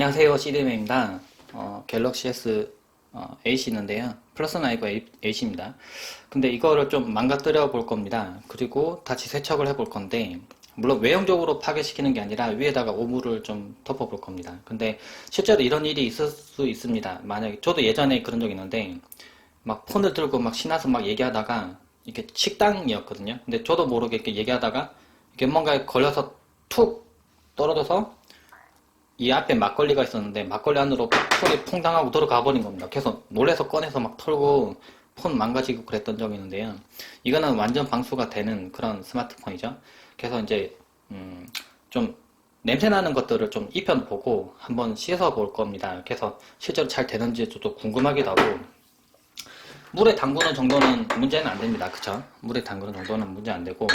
안녕하세요 CDM입니다. 어, 갤럭시 S 어, 8이 있는데요. 플러스 9가 8입니다. 근데 이거를 좀 망가뜨려 볼 겁니다. 그리고 다시 세척을 해 볼 건데 물론 외형적으로 파괴시키는 게 아니라 위에다가 오물을 좀 덮어 볼 겁니다. 근데 실제로 이런 일이 있을 수 있습니다. 만약에 저도 예전에 그런 적이 있는데 막 폰을 들고 막 신나서 막 얘기하다가 이렇게 식당이었거든요. 근데 저도 모르게 이렇게 얘기하다가 이게 뭔가에 걸려서 툭 떨어져서 이 앞에 막걸리가 있었는데 막걸리 안으로 폰이 퐁당하고 들어가 버린 겁니다. 그래서 놀래서 꺼내서 막 털고 폰 망가지고 그랬던 적이 있는데요. 이거는 완전 방수가 되는 그런 스마트폰이죠. 그래서 이제 음, 좀 냄새 나는 것들을 좀 입혀보고 한번 씻어 볼 겁니다. 그래서 실제로 잘 되는지 저도 궁금하기도 하고 물에 담그는 정도는 문제는 안 됩니다. 그쵸? 물에 담그는 정도는 문제 안 되고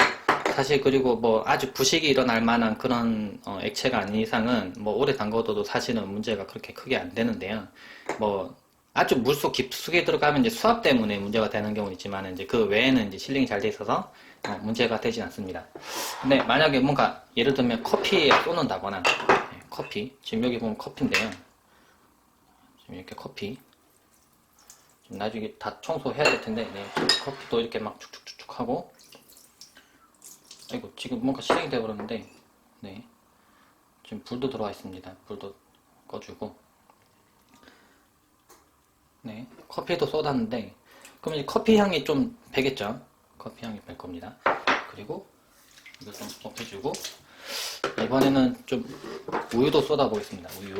사실 그리고 뭐 아주 부식이 일어날 만한 그런 어, 액체가 아닌 이상은 뭐 오래 담궈둬도 사실은 문제가 그렇게 크게 안 되는데요. 뭐 아주 물속 깊숙이 들어가면 이제 수압 때문에 문제가 되는 경우는 있지만 이제 그 외에는 이제 실링이 잘 돼 있어서 어, 문제가 되지 않습니다. 근데 만약에 뭔가 예를 들면 커피에 쏟는다거나 네, 커피 지금 여기 보면 커피인데요. 지금 이렇게 커피 나중에 다 청소해야 될 텐데 네, 커피도 이렇게 막 축축축축 하고 아이고 지금 뭔가 실행이 되어버렸는데 네. 지금 불도 들어와 있습니다. 불도 꺼주고. 네. 커피도 쏟았는데 그럼 이제 커피 향이 좀 배겠죠? 커피 향이 뺄 겁니다. 그리고 이거 좀 덮여주고. 이번에는 좀 우유도 쏟아 보겠습니다. 우유.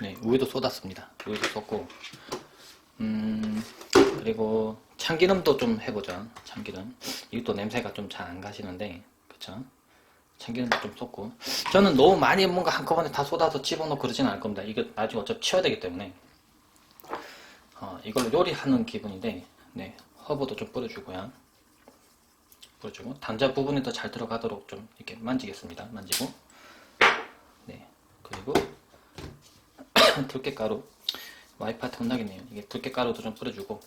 네 우유도 쏟았습니다. 우유도 쏟고. 음 그리고 참기름도 좀 해보죠. 참기름. 이것도 냄새가 좀 잘 안 가시는데, 그쵸? 참기름도 좀 쏟고. 저는 너무 많이 뭔가 한꺼번에 다 쏟아서 집어넣고 그러진 않을 겁니다. 이거 나중에 어차피 치워야 되기 때문에. 어, 이걸로 요리하는 기분인데, 네. 허브도 좀 뿌려주고요. 뿌려주고. 단자 부분에 더잘 들어가도록 좀 이렇게 만지겠습니다. 만지고. 네. 그리고, 들깨가루. 와이파이 탐나겠네요. 이게 들깨가루도 좀 뿌려주고.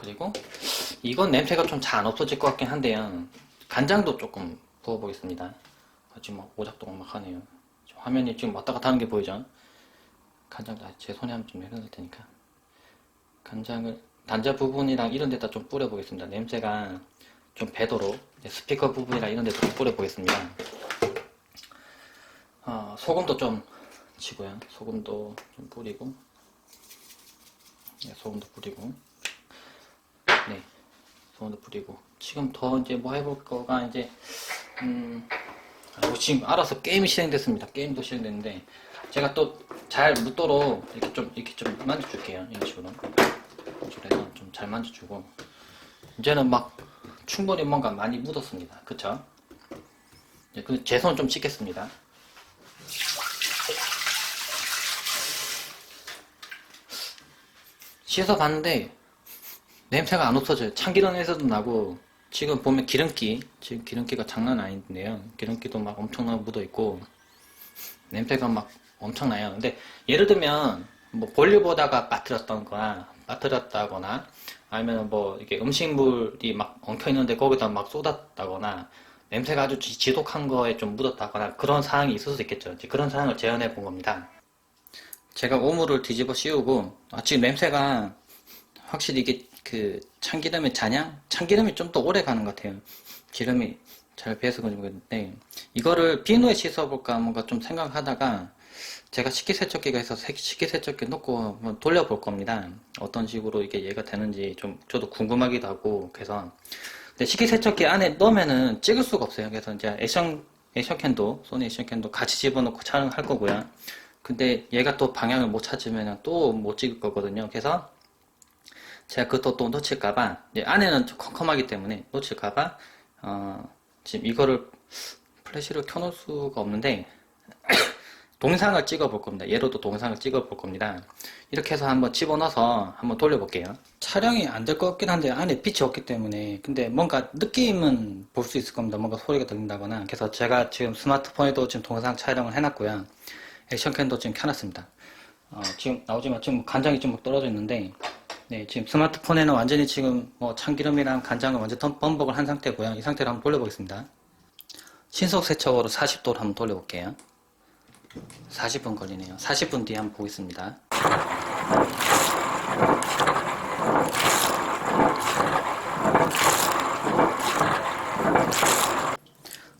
그리고 이건 냄새가 좀 잘 안 없어질 것 같긴 한데요. 간장도 조금 부어보겠습니다. 지금 막 오작동 막 하네요. 화면이 지금 왔다 갔다 하는 게 보이죠? 간장도 제 손에 한번 좀 해놓을 테니까. 간장을 단자 부분이랑 이런 데다 좀 뿌려보겠습니다. 냄새가 좀 배도록 스피커 부분이랑 이런 데다 좀 뿌려보겠습니다. 어, 소금도 좀 치고요. 소금도 좀 뿌리고 네, 소금도 뿌리고 네, 소금도 뿌리고 지금 더 이제 뭐 해볼 거가 이제 음 아, 지금 알아서 게임이 실행됐습니다. 게임도 실행됐는데 제가 또 잘 묻도록 이렇게 좀 이렇게 좀 만져줄게요. 이런 식으로 해서 좀 잘 만져주고 이제는 막 충분히 뭔가 많이 묻었습니다. 그쵸? 제손 좀 씻겠습니다. 씻어봤는데 냄새가 안 없어져요. 참기름에서도 나고 지금 보면 기름기 지금 기름기가 장난 아닌데요. 기름기도 막 엄청나게 묻어 있고 냄새가 막 엄청나요. 근데 예를 들면 뭐 볼일 보다가 빠뜨렸던 거나 빠뜨렸다거나 아니면 뭐 이게 음식물이 막 엉켜 있는데 거기다 막 쏟았다거나 냄새가 아주 지- 지독한 거에 좀 묻었다거나 그런 상황이 있을 수 있겠죠. 그런 상황을 재현해 본 겁니다. 제가 오물을 뒤집어 씌우고 아, 지금 냄새가 확실히 이게 그 참기름의 잔향? 참기름이 좀 더 오래 가는 것 같아요. 기름이 잘 배서 그런지 모르겠는데 이거를 비누에 씻어볼까 뭔가 좀 생각하다가 제가 식기세척기가 세- 식기세척기 놓고 한번 돌려볼 겁니다. 어떤 식으로 이게 얘가 되는지 좀 저도 궁금하기도 하고 그래서 근데 식기세척기 안에 넣으면은 찍을 수가 없어요. 그래서 이제 액션 액션캔도 소니 액션캔도 같이 집어넣고 촬영할 거고요. 근데 얘가 또 방향을 못 찾으면 또 못 찍을 거거든요. 그래서 제가 그것도 또 놓칠까봐 안에는 좀 컴컴하기 때문에 놓칠까봐 어, 지금 이거를 플래시를 켜놓을 수가 없는데 동상을 찍어 볼 겁니다. 얘로도 동상을 찍어 볼 겁니다. 이렇게 해서 한번 집어넣어서 한번 돌려볼게요. 촬영이 안 될 것 같긴 한데 안에 빛이 없기 때문에 근데 뭔가 느낌은 볼 수 있을 겁니다. 뭔가 소리가 들린다거나 그래서 제가 지금 스마트폰에도 지금 동상 촬영을 해놨고요. 액션캠도 지금 켜놨습니다. 어, 지금 나오지만 지금 간장이 좀 떨어져 있는데 네, 지금 스마트폰에는 완전히 지금 뭐 참기름이랑 간장을 완전 덤- 범벅을 한 상태고요. 이 상태로 한번 돌려보겠습니다. 신속 세척으로 40도로 한번 돌려볼게요. 40분 걸리네요. 40분 뒤에 한번 보겠습니다.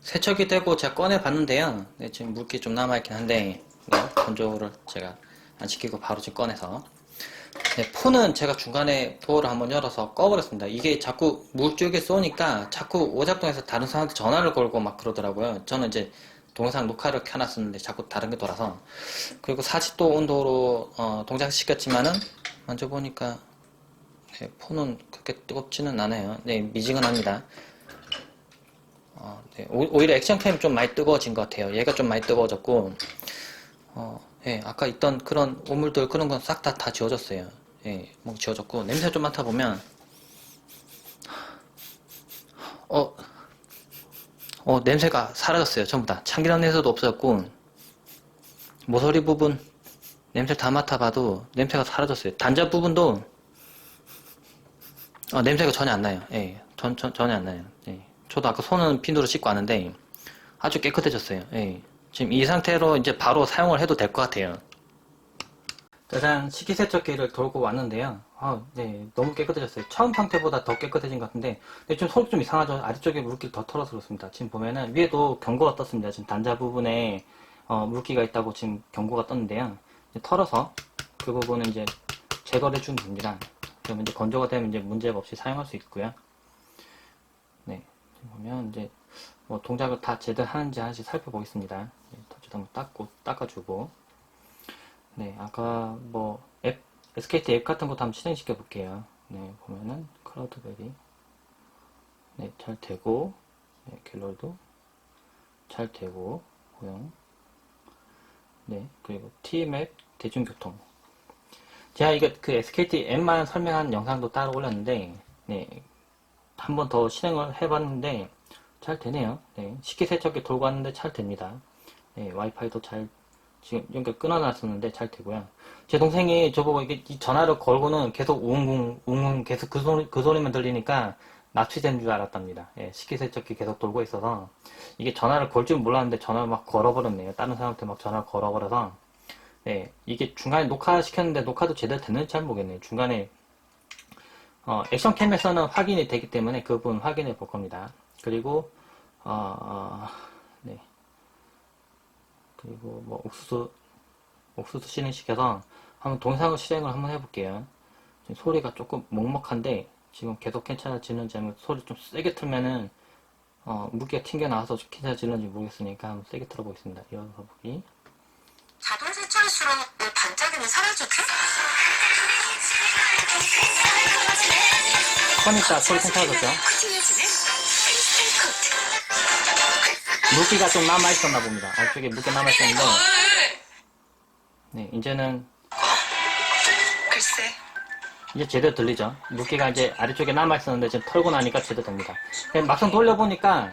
세척이 되고 제가 꺼내 봤는데요. 네, 지금 물기 좀 남아있긴 한데, 네, 건조를 제가 안 시키고 바로 지금 꺼내서. 네, 폰은 제가 중간에 도어를 한번 열어서 꺼버렸습니다. 이게 자꾸 물 쪽에 쏘니까 자꾸 오작동해서 다른 사람한테 전화를 걸고 막 그러더라고요. 저는 이제 동영상 녹화를 켜놨었는데 자꾸 다른 게 돌아서. 그리고 40도 온도로 어, 동작시켰지만은 만져보니까 네, 폰은 그렇게 뜨겁지는 않아요. 네, 미지근합니다. 어, 네, 오- 오히려 액션캠 좀 많이 뜨거워진 것 같아요. 얘가 좀 많이 뜨거워졌고, 어, 예, 아까 있던 그런 오물들 그런 건 싹 다다 지워졌어요. 예, 뭐 지워졌고 냄새 좀 맡아 보면, 어, 어 냄새가 사라졌어요. 전부 다 참기름 냄새도 없어졌고 모서리 부분 냄새 다 맡아봐도 냄새가 사라졌어요. 단자 부분도 어, 냄새가 전혀 안 나요. 예, 전, 전, 전혀 안 나요. 예. 저도 아까 손은 핀으로 씻고 왔는데 아주 깨끗해졌어요. 예. 지금 이 상태로 이제 바로 사용을 해도 될 것 같아요. 짜잔, 식기세척기를 돌고 왔는데요. 아, 네, 너무 깨끗해졌어요. 처음 상태보다 더 깨끗해진 것 같은데, 근데 좀 속이 좀 이상하죠. 아래쪽에 물기를 더 털어서 그렇습니다. 지금 보면은 위에도 경고가 떴습니다. 지금 단자 부분에 어, 물기가 있다고 지금 경고가 떴는데요. 털어서 그 부분은 이제 제거를 해주면 됩니다. 그러면 이제 건조가 되면 이제 문제 없이 사용할 수 있고요. 네, 지금 보면 이제 뭐 동작을 다 제대로 하는지 하는지 살펴보겠습니다. 네, 터치도 한번 닦고 닦아주고. 네, 아까 뭐 앱, SKT 앱 같은 것도 한번 실행시켜 볼게요. 네, 보면은 클라우드베리 네, 잘 되고 네, 갤러리도 잘 되고 고용 네, 그리고 TM앱 대중교통 제가 이거 그 SKT 앱만 설명한 영상도 따로 올렸는데 네, 한 번 더 실행을 해봤는데 잘 되네요. 네, 식기세척기 돌고 왔는데 잘 됩니다. 네, 와이파이도 잘 지금 연결 끊어놨었는데 잘 되고요. 제 동생이 저보고 이게 이 전화를 걸고는 계속 웅웅 웅웅 계속 그 소리 그 소리만 들리니까 납치된 줄 알았답니다. 예, 식기세척기 계속 돌고 있어서 이게 전화를 걸 줄 몰랐는데 전화를 막 걸어버렸네요. 다른 사람한테 막 전화를 걸어버려서 예, 이게 중간에 녹화 시켰는데 녹화도 제대로 됐는지 잘 모르겠네요. 중간에 어, 액션캠에서는 확인이 되기 때문에 그 부분 확인해 볼 겁니다. 그리고 어, 어, 네. 그리고 뭐 옥수수 옥수수 실행시켜서 한번 동영상을 실행을 한번 해볼게요. 지금 소리가 조금 먹먹한데 지금 계속 괜찮아지는지 아니면 소리 좀 세게 틀면은 어, 무게가 튕겨 나와서 좀 괜찮아지는지 모르겠으니까 한번 세게 틀어보겠습니다. 이어서 보기. 자동 세차할수록 왜 반짝이는 사라지지? 꺼니까 소리 괜찮아졌죠? 물기가 좀 남아있었나 봅니다. 안쪽에 물기 남아있었는데 뭘? 네, 이제는 글쎄, 이제 제대로 들리죠? 물기가 이제 아래쪽에 남아있었는데 지금 털고 나니까 제대로 됩니다. 근데 막상 돌려보니까,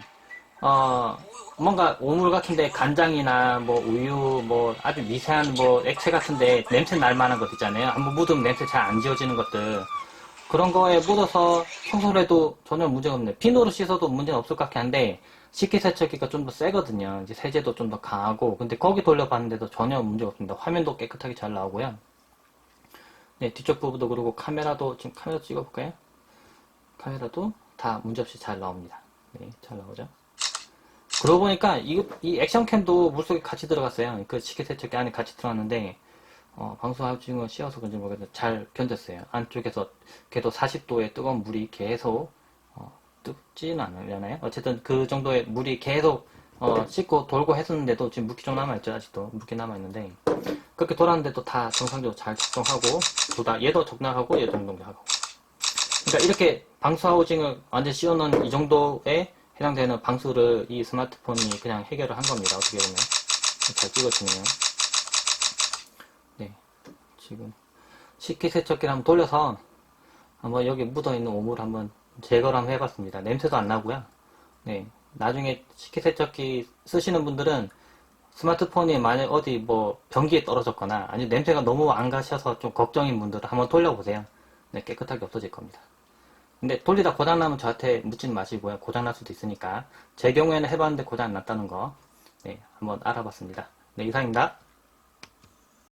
어, 뭔가 오물 같은데 간장이나 뭐 우유, 뭐 아주 미세한 뭐 액체 같은데 냄새 날 만한 것 있잖아요. 한번 묻으면 냄새 잘 안 지워지는 것들. 그런 거에 묻어서 청소를 해도 전혀 문제가 없네요. 피노로 씻어도 문제는 없을 것 같긴 한데, 식기세척기가 좀 더 세거든요. 이제 세제도 좀 더 강하고, 근데 거기 돌려봤는데도 전혀 문제가 없습니다. 화면도 깨끗하게 잘 나오고요. 네, 뒤쪽 부분도 그리고 카메라도 지금 카메라 찍어볼까요? 카메라도 다 문제없이 잘 나옵니다. 네, 잘 나오죠. 그러고 보니까 이, 이 액션캠도 물속에 같이 들어갔어요. 그 식기세척기 안에 같이 들어갔는데 어, 방수하중을 씌워서 그런지 모르겠는데 잘 견뎠어요. 안쪽에서 걔도 40도의 뜨거운 물이 계속 어, 뜨지는 않으려나요? 어쨌든 그 정도의 물이 계속 어, 씻고 돌고 했었는데도 지금 물기 좀 남아있죠. 아직도 물기 남아있는데 그렇게 돌았는데도 다 정상적으로 잘 작동하고 둘 다 얘도 적당하고 얘도 적당하고 그러니까 이렇게 방수 하우징을 완전 씌워놓은 이 정도에 해당되는 방수를 이 스마트폰이 그냥 해결을 한 겁니다. 어떻게 보면 잘 찍어지네요. 네, 지금 식기세척기를 한번 돌려서 한번 여기 묻어있는 오물을 한번 한번 해봤습니다. 냄새도 안 나고요. 네, 나중에 식기세척기 쓰시는 분들은 스마트폰이 만약 어디 뭐 변기에 떨어졌거나 아니 냄새가 너무 안 가셔서 좀 걱정인 분들은 한번 돌려보세요. 네, 깨끗하게 없어질 겁니다. 근데 돌리다 고장나면 저한테 묻지는 마시고요. 고장날 수도 있으니까. 제 경우에는 해봤는데 고장 안 났다는 거, 네, 한번 알아봤습니다. 네, 이상입니다.